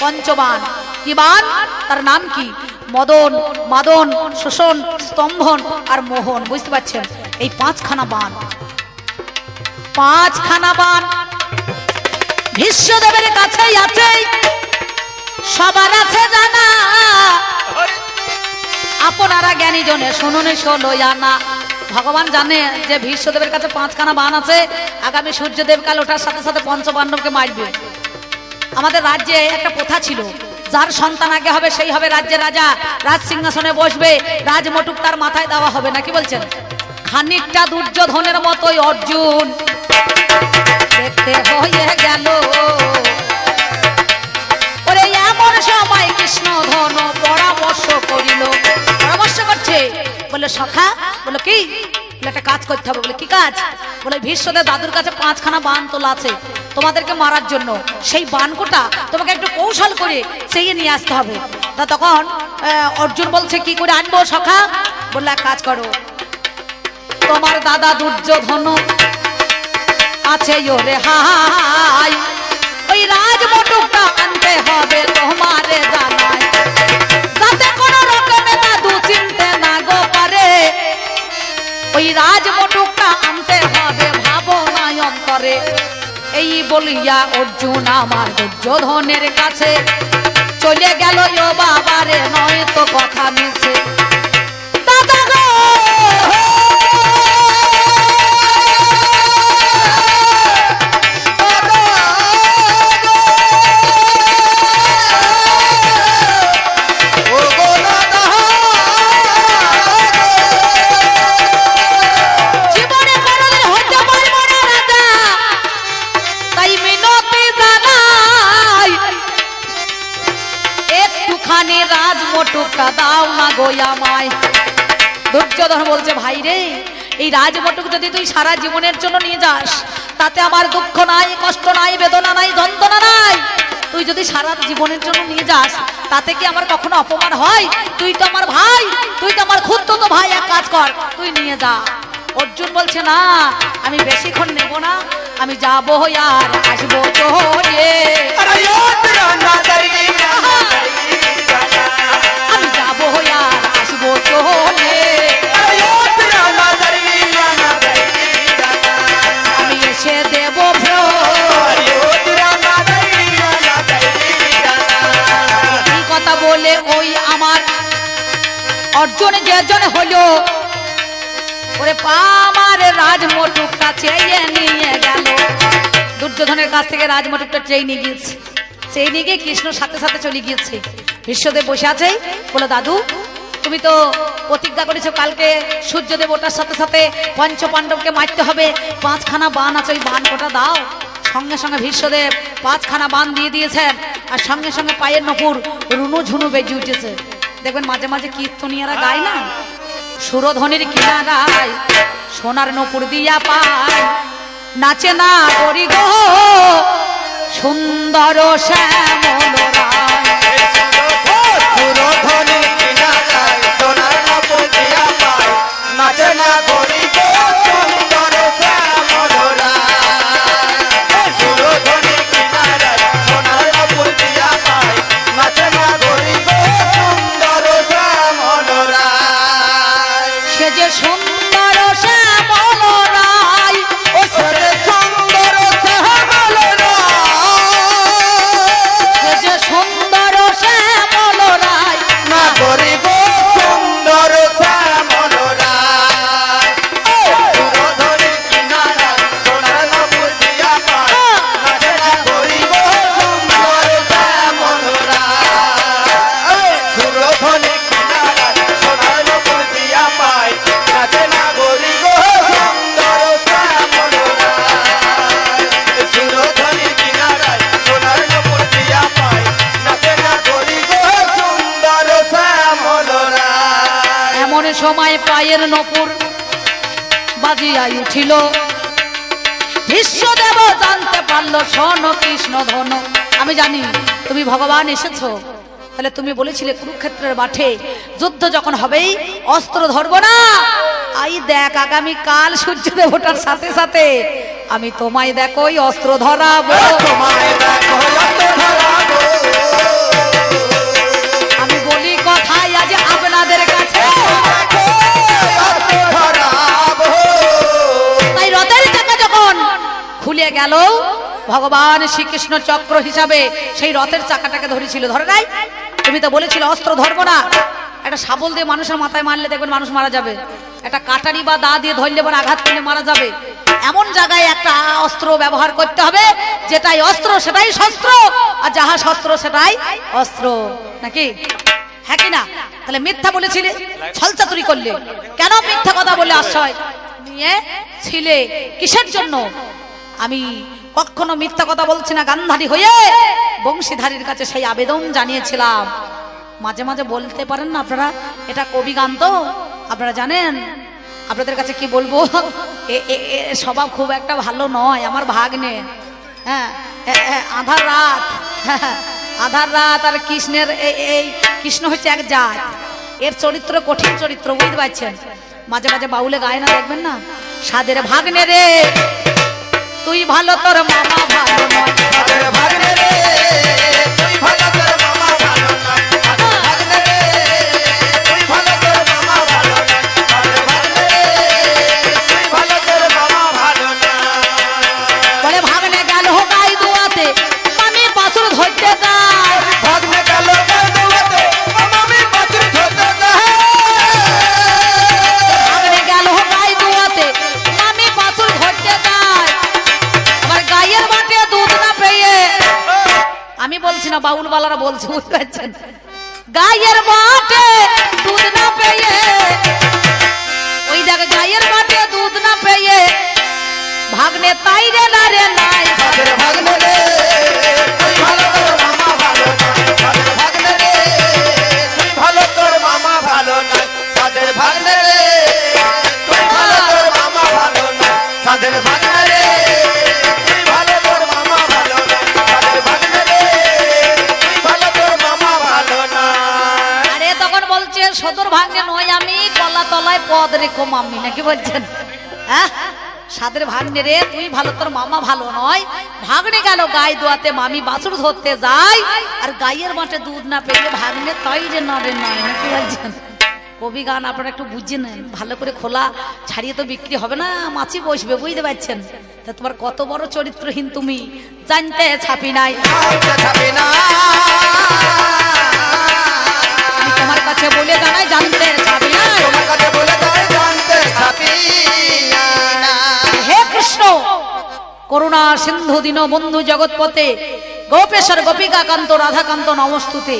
পঞ্চবান। কি বান তার নাম কি? মদন, মাদন, শোষণ, স্তম্ভন আর মোহন। বুঝতে পারছেন? এই পাঁচখানা বান। পাঁচখানা বান। বিশ্বদেবের কাছেই আছে। সবার আছে জানা। আপনারা জ্ঞানী জনে, শুনুন ষোলো আনা ভগবান জানে যে ভীষ্মদেবের কাছে পাঁচখানা বান আছে। আগামী সূর্যদেব কাল ওঠার সাথে সাথে পঞ্চপাণ্ডবকে মারবে। আমাদের রাজ্যে একটা প্রথা ছিল। যার সন্তান আগে হবে, সেই হবে রাজ্যের রাজা। রাজ সিংহাসনে বসবে রাজমটুক তার মাথায় দেওয়া হবে, নাকি বলছেন? খানিকটা দুর্যোধনের মতোই অর্জুন। দেখতে হয়ে গেল। ওরে, এমন সময় কৃষ্ণ ধন পরামর্শ করিল। পরামর্শ করছে। বলে সখা বলে কি? একটা কাজ করতে হবে। বলে কি কাজ? বলে ভীষ্মদের দাদুর কাছে পাঁচখানা বান তোলা আছে। তোমাদেরকে মারার জন্য। সেই বানকোটা তোমাকে একটু কৌশল করে সেই নিয়ে আসতে হবে। তা তখন অর্জুন বলছে, কি করে আনব সখা? বললে কাজ করো। তোমার দাদা দুর্যোধন আছে ওরে হাই। ওই রাজমটুকটা আনতে হবে তোমারে জানাই যাতে কোন রকমে চিনতে না গো পারে। ওই রাজমটুকটা আনতে হবে ভাবনায় অন্তরে। এই বলিয়া অর্জুন আমার দুর্যোধনের কাছে চলে গেল ও বাবারে নয় তো কথা মিছে দাদা গো একটুখানি রাজমটুকটা দাও না গো আমায়। দুর্যোধন বলছে, ভাই রে, এই রাজমটুক যদি তুই সারা জীবনের জন্য নিয়ে যাস, তাতে আমার দুঃখ নাই, কষ্ট নাই, বেদনা নাই, যন্ত্রণা নাই। তুই যদি সারা জীবনের জন্য নিয়ে যাস, তাতে কি আমার কখনো অপমান হয়? তুই তো আমার ভাই, তুই তো আমার খুদ তো ভাই, এক কাজ কর, তুই নিয়ে যা। অর্জুন বলছে, না, আমি বেশিক্ষণ নেব না, আমি যাব আর আসব চলে অর্জুন যেজন হলো, ওরে পামার রাজমটুকটা চেয়ে নিয়ে গেল। দুর্যোধনের কাছ থেকে রাজমটুকটা চেয়ে নিয়ে গিয়েছে। চেয়ে নিয়ে গিয়ে কৃষ্ণর সাথে সাথে চলে গিয়েছে। বিশ্বদেব বসে আছে, বলো, দাদু, তুমি তো প্রতিজ্ঞা করেছ কালকে সূর্যদেব ওটার সাথে সাথে পঞ্চ পাণ্ডবকে মারতে হবে। পাঁচখানা বান আছে, ওই বান কোটা দাও। সঙ্গে সঙ্গে ভীষ্মদেব পাঁচখানা বান দিয়ে দিয়েছেন, আর সঙ্গে সঙ্গে পায়ের নপুর রুনু ঝুনু বেজে উঠেছে। দেখবেন মাঝে মাঝে কীর্তনিয়ারা গায় না? সুরধ্বনির কিনারায় সোনার নপুর দিয়া পায়। নাচে না করি গো, সুন্দর শ্যামল সময় পায়ের নপুর বাজিয়াই উঠিল। বিশ্বদেব জানতে পারল স্বর্ণ কৃষ্ণ ধন, আমি জানি তুমি ভগবান এসেছ। তাহলে তুমি বলেছিলে কুরুক্ষেত্রের মাঠে যুদ্ধ যখন হবেই, অস্ত্র ধরবো না। আই দেখ, আগামী কাল সূর্যদেব ওঠার সাথে সাথে আমি তোমায় দেখো অস্ত্র ধরাবো। তোমায় দেখো ভগবান শ্রীকৃষ্ণ চক্র হিসাবে সেই রথের চাকাটাকে ধরেছিল। ধরে নাই? তুমি তো বলেছিল, অস্ত্র ধরবো না। একটা শাবল দিয়ে মানুষের মাথায় মারলে দেখবেন মানুষ মারা যাবে। একটা কাটারি বা দা দিয়ে ধরলে বা আঘাত করলে মারা যাবে। এমন জায়গায় একটা অস্ত্র ব্যবহার করতে হবে, যেটাই অস্ত্র সেটাই শস্ত্র, আর যাহা শস্ত্র সেটাই অস্ত্র। নাকি? হ্যাঁ কি না? তাহলে মিথ্যা বলেছিলে, ছলচাতুরি করলে। কেন মিথ্যা কথা বলে আশ্রয়? নিয়ে ছিলে। কিসের জন্য? আমি কখনো মিথ্যা কথা বলছি না গান্ধারী হয়ে বংশীধারীর কাছে সেই আবেদন জানিয়েছিলাম। মাঝে মাঝে বলতে পারেন না আপনারা এটা কবি গান তো আপনারা জানেন? আপনাদের কাছে কি বলব? স্বভাব খুব একটা ভালো নয় আমার ভাগ্নে। হ্যাঁ আধার রাত হ্যাঁ, আধার রাত আর কৃষ্ণের এই এই কৃষ্ণ হচ্ছে এক জাত। এর চরিত্র কঠিন চরিত্র বুঝতে পারছেন? মাঝে মাঝে বাউলে গায় না দেখবেন না? সাদের ভাগ্নে রে তুই ভালো তোর মামা ভালো নয়। বলছে বুঝতে পারছেন? গায়ের মাঠে দুধ না পেয়ে ওই দেখ গায়ের মাঠে দুধ না পেয়ে ভাগ্নে তাই না রে নাই। ভাগ্নে রে, পদ মাম্মি নাকি বলছেন? হ্যাঁ? সাদের ভাগ্নে রে তুই ভালো তোর মামা ভালো নয়। ভাগ্নে গেল গাই দোয়াতে মামি বাছুর ধরতে যায় আর গাইয়ের মাঠে দুধ না পেলে ভাগ্নে তাই যে নড়ে নয় নাকি বলছেন? কবি গান আপনারা একটু বুঝে নেন ভালো করে খোলা ছাড়িয়ে তো বিক্রি হবে না মাছি বসবে বুঝতে পারছেন? তা তোমার কত বড় চরিত্রহীন তুমি জানতে ছাপি নাই। তোমার কাছে বলে জানাই জানতে ছাপি নাই। তোমার কাছে বলে না। হে কৃষ্ণ, করুণা সিন্ধু দীন বন্ধু জগৎপতে গোপেশ্বর গোপিকা কান্ত রাধাকান্ত নমস্তুতে।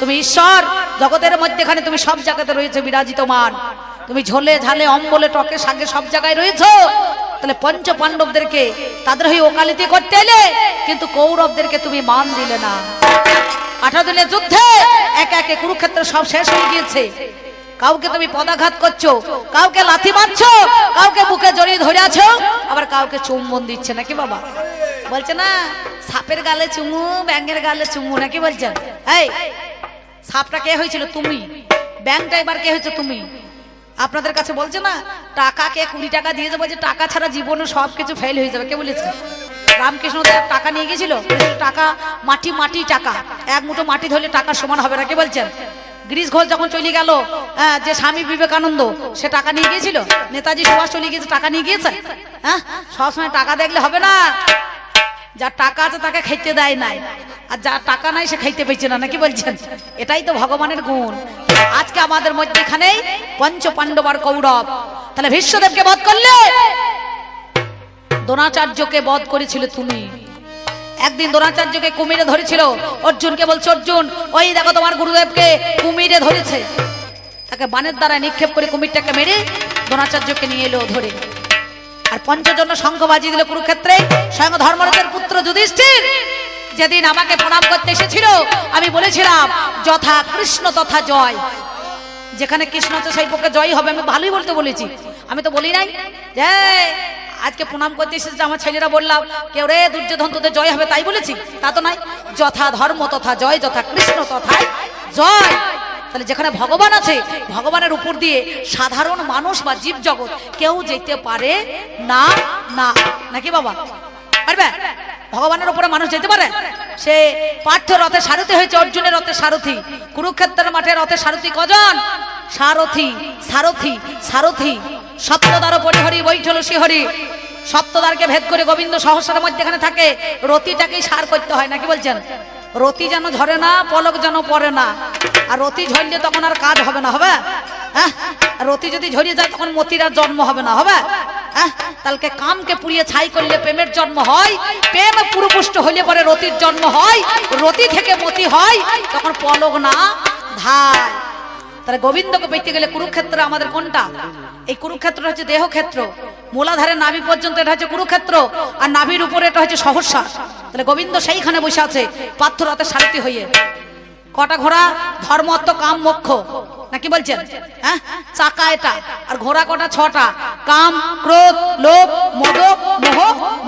তুমি ঈশ্বর, জগতের মধ্যেখানে তুমি সব জায়গাতে রয়েছে বিরাজিতমান তুমি ঝোলে ঝালে, অম্বলে টকে সাগে সব জায়গায় রয়েছো। তাহলে পঞ্চ পাণ্ডবদেরকে তাদের হয়ে ওকালিতি করতে এলে কিন্তু কৌরবদেরকে তুমি মান দিলে না। আঠারো দিনের যুদ্ধে একে একে কুরুক্ষেত্র সব শেষ হয়ে গিয়েছে। কাউকে তুমি পদাঘাত করছ, কাউকে লাথি মারছো, কাউকে বুকে জড়িয়ে ধরে আছো, আবার কাউকে চুম্বন দিচ্ছে নাকি বাবা? বলছে না, সাপের গালে চুমু, ব্যাঙের গালে চুমু, নাকি বলছেন এই, সাপটা কে হয়েছিল? তুমি। ব্যাংকটা এবার কে হয়েছে? তুমি। আপনাদের কাছে বলছে না, টাকা কে কুড়ি টাকা দিয়ে যাব যে টাকা ছাড়া জীবনে সব কিছু ফেল হয়ে যাবে। কে বলেছে? রামকৃষ্ণ টাকা নিয়ে গেছিল? টাকা মাটি মাটি, টাকা। এক মুঠো মাটি ধরলে টাকা সমান হবে না, কে বলছেন? গ্রিস ঘোষ যখন চলে গেল হ্যাঁ, যে স্বামী বিবেকানন্দ সে টাকা নিয়ে গিয়েছিল? নেতাজি সুভাষ চলে গিয়েছে টাকা নিয়ে গিয়েছে? হ্যাঁ সবসময় টাকা দেখলে হবে না। যার টাকা আছে তাকে খাইতে দেয় নাই। আর যার টাকা নাই সে খাইতে পেয়েছে না নাকি বলছেন? এটাই তো ভগবানের গুণ। আজকে আমাদের মধ্যেখানেই পঞ্চ পাণ্ডব আর কৌরব। তাহলে ভীষ্মদেবকে বধ করলে? দ্রোণাচার্যকে বধ করেছিল তুমি। একদিন দ্রোণাচার্যকে কুমিরে ধরেছিল। অর্জুনকে বলছে, অর্জুন, ওই দেখো তোমার গুরুদেবকে কুমিরে ধরেছে। তাকে বানের দ্বারা নিক্ষেপ করে কুমিরটাকে মেরে দ্রোণাচার্যকে নিয়ে এলো ধরে। আর পঞ্চজন্য শঙ্খ বাজিয়ে দিল কুরুক্ষেত্রে, স্বয়ং ধর্মরাজের পুত্র যুধিষ্ঠির। যেদিন আমাকে প্রণাম করতে এসেছিল, আমি বলেছিলাম, যথা কৃষ্ণ তথা জয়। যেখানে কৃষ্ণ আছে সেই পক্ষে জয় হবে, আমি ভালোই বলতে বলেছি। আমি তো বলি নাই। যে, আজকে প্রণাম করতে এসেছে আমার ছেলেরা বললাম, কেউ রে, দুর্যোধন তোদের জয় হবে, তাই বলেছি? তা তো নাই। যথা ধর্ম তথা জয়, যথা কৃষ্ণ তথা জয়। তাহলে যেখানে ভগবান আছে, ভগবানের উপর দিয়ে সাধারণ মানুষ বা জীব জগৎ কেউ যেতে পারে না না। নাকি বাবা? পারবে? ভগবানের উপরে মানুষ যেতে পারে? সে পার্থ রথে সারথি হয়েছে, অর্জুনের রথে সারথি। কুরুক্ষেত্রের মাঠে রথে সারথি কজন? সারথি সারথি সারথি। সপ্তদার পরিহরি বৈঠল শিহরি। সপ্তদারকে ভেদ করে গোবিন্দ সহস্রের মধ্যেখানে থাকে। রতিটাকেই সার করতে হয় নাকি বলছেন? রতি যেন ঝরে না, পলক যেন পড়ে না। আর রতি ঝরলে তখন আর কাজ হবে না, হবে? হ্যাঁ? রতি যদি ঝরিয়ে যায়, তখন মতির আর জন্ম হবে না, হবে? হ্যাঁ? তাহলে কামকে পুড়িয়ে ছাই করলে প্রেমের জন্ম হয়। প্রেম পুরুপুষ্ট হইলে পরে রতির জন্ম হয়। রতি থেকে মতি হয়, তখন পলক না, ধায়। তাহলে গোবিন্দকে পেতে গেলে কুরুক্ষেত্র আমাদের কোনটা? এই কুরুক্ষেত্র হচ্ছে দেহক্ষেত্র। মূলাধারে নাভি পর্যন্ত এটা হচ্ছে কুরুক্ষেত্র, আর নাভির উপরে এটা হচ্ছে সহসা। তাহলে গোবিন্দ সেইখানে বসে আছে পাথরতে সারথি হইয়ে। কটা ঘোড়া? ধর্ম অর্থ কাম, মোক্ষ। নাকি বলছেন? হ্যাঁ? চাকা এটা, আর ঘোড়া কটা? ছটা। কাম, ক্রোধ, লোভ মদ মোহ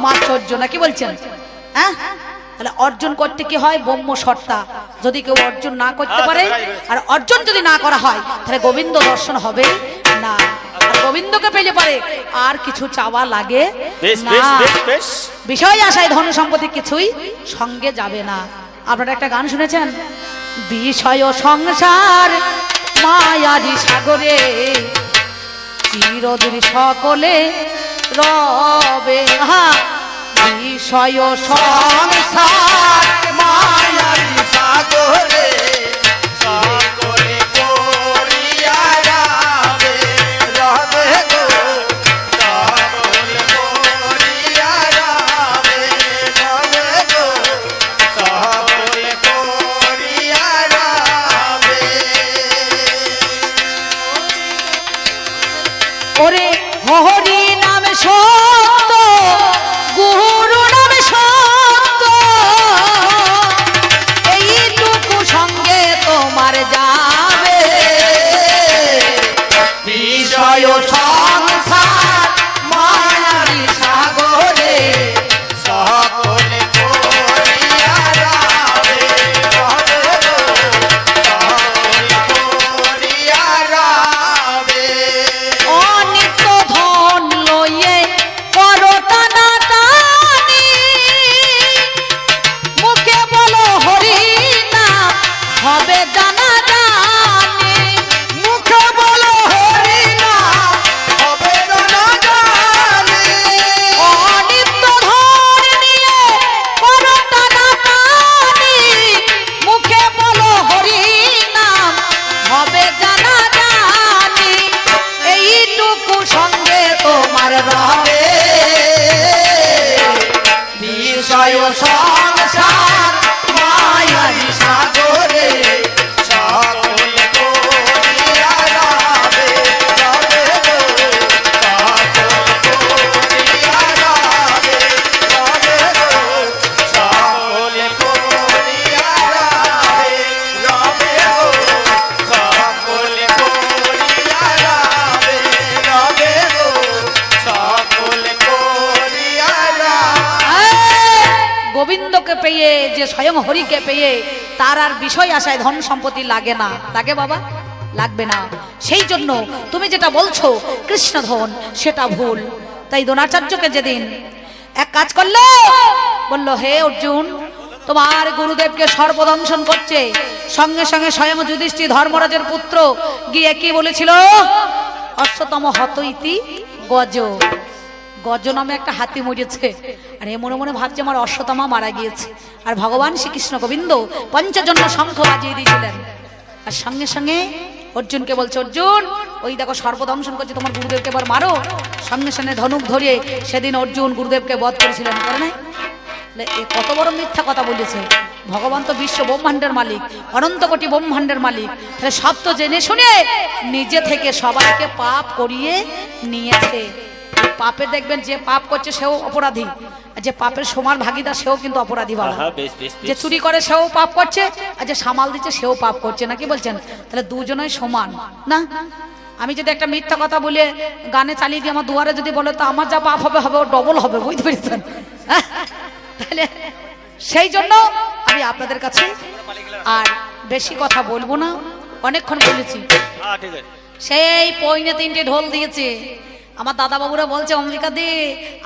মাশ্চর্য নাকি বলছেন? হ্যাঁ? তাহলে অর্জন করতে কি হয়? ব্রহ্ম সত্তা যদি কেউ অর্জন না করতে পারে আর অর্জন যদি না করা হয় তাহলে গোবিন্দ দর্শন হবে না। আর গোবিন্দকে পেলে পারে আর কিছু চাওয়া লাগে বিষয় আশায় ধন সম্পত্তি কিছুই সঙ্গে যাবে না। আপনারা একটা গান শুনেছেন? বিষয় সংসার মায়ারি সাগরে চিরদিন সকলে রবে হা বিষয় সংসার মায়ারি সাগরে। তোমার তার আর বিষয় আশায় ধন সম্পত্তি লাগে না। লাগে বাবা? লাগবে না। সেই জন্য তুমি যেটা বলছো, কৃষ্ণ ধন, সেটা ভুল। তাই দ্রোণাচার্যকে যেদিন এক কাজ করল, বলল, হে অর্জুন, তোমার গুরুদেবকে সর্বদংশন করছে। সঙ্গে সঙ্গে স্বয়ং যুধিষ্ঠি ধর্মরাজের পুত্র গিয়ে কি বলেছিল? অশ্বতম হত ইতি গজ। গজ নামে একটা হাতি মরেছে। আর এ মনে মনে ভাবছে আমার অশ্বতমা মারা গিয়েছে। আর ভগবান শ্রীকৃষ্ণ গোবিন্দ পঞ্চজন্য শঙ্খ বাজিয়ে দিয়েছিলেন। আর সঙ্গে সঙ্গে অর্জুনকে বলছে, অর্জুন, ওই দেখো সর্বদংশন করছে, তোমার গুরুদেবকে এবার মারো। সঙ্গে সঙ্গে ধনুক ধরিয়ে সেদিন অর্জুন গুরুদেবকে বধ করেছিলেন। করে নাই এ কত বড় মিথ্যা কথা বলেছে। ভগবান তো বিশ্ব ব্রহ্মাণ্ডের মালিক, অনন্ত কোটি ব্রহ্মাণ্ডের মালিক। তাহলে সব তো জেনে শুনে নিজে থেকে সবাইকে পাপ করিয়ে নিয়েছে। পাপে দেখবেন যে পাপ করছে সেও অপরাধী। আর যে পাপের সমান ভাগিদার সেও কিন্তু অপরাধী বেশ যে চুরি করে সেও পাপ করছে আর যে সামাল দিচ্ছে সেও পাপ করছে। নাকি বলছেন? তাহলে দুজনই সমান। না? আমি যদি একটা মিথ্যা কথা বলে গানে চালিয়ে দিই আমার দুয়ারে যদি বলে তো আমার যা পাপ হবে হবে ও ডবল হবে বুঝতে পেরেছেন? হ্যাঁ? তাহলে সেই জন্য আমি আপনাদের কাছে আর বেশি কথা বলব না। অনেকক্ষণ বলেছি। হ্যাঁ সেই পইনে তিনটে ঢোল দিয়েছে। আমার দাদা বাবুরা বলছে অম্বিকা দি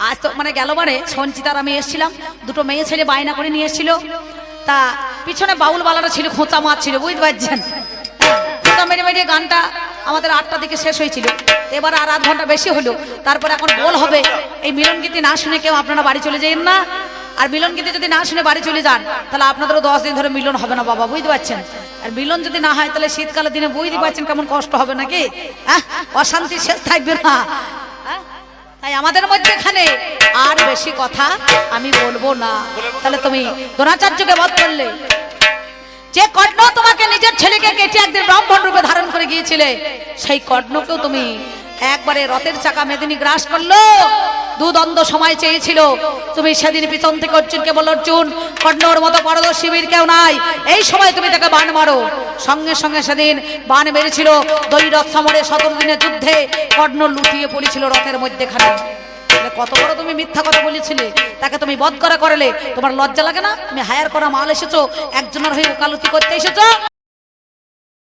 আজ তো মানে গেল বারে সঞ্চিতার আমি এসেছিলাম দুটো মেয়ে ছেলে বায়না করে নিয়ে এসেছিল। তা পিছনে বাউল বালারা ছিল খোঁচা মাছ ছিল বুঝতে পারছেন? হ্যাঁ, খোঁচা মেরে মেরে গানটা আমাদের আটটা দিকে শেষ হয়েছিল। এবার আর আধ ঘণ্টা বেশি হলো তারপর এখন বল হবে। এই মিলন গীতি না শুনে কেউ আপনারা বাড়ি চলে যাবেন না। আর মিলন গীতি যদি না শুনে বাড়ি চলে যান, তাহলে আপনাদেরও দশ দিন ধরে মিলন হবে না বাবা, বুঝতে পারছেন? আর মিলন যদি না হয়, তাহলে শীতকালের দিনে বুঝতে পারছেন কেমন কষ্ট হবে নাকি? অশান্তি শেষ থাকবে না? তাই আমাদের মধ্যেখানে আর বেশি কথা আমি বলব না। তাহলে তুমি দ্রোণাচার্যকে বধ করলে। যে কর্ণ তোমাকে নিজের ছেলেকে কেটে একদিন ব্রাহ্মণ গিয়েছিলে সেই কর্ণকেও তুমি একবারে রথের চাকা মেদিনী গ্রাস করল। দুদণ্ড সময় চেয়েছিল। তুমি সেদিন পিছন থেকে অর্জুনকে বলল, অর্জুন, কর্ণর মতো পারদর্শী বীর কেউ নাই। এই সময় তুমি তাকে বান মারো। সঙ্গে সঙ্গে সেদিন বান মেরেছিল দৈরথ সমরে সতেরো দিনের যুদ্ধে। কর্ণ লুটিয়ে পড়েছিল রথের মধ্যেখানে। তাহলে কত বড় তুমি মিথ্যা কথা বলেছিলে। তাকে তুমি বধ করা করলে। তোমার লজ্জা লাগে না? তুমি হায়ার করা মাল এসেছ। একজনের হয়ে ওকালতি করতে এসেছ।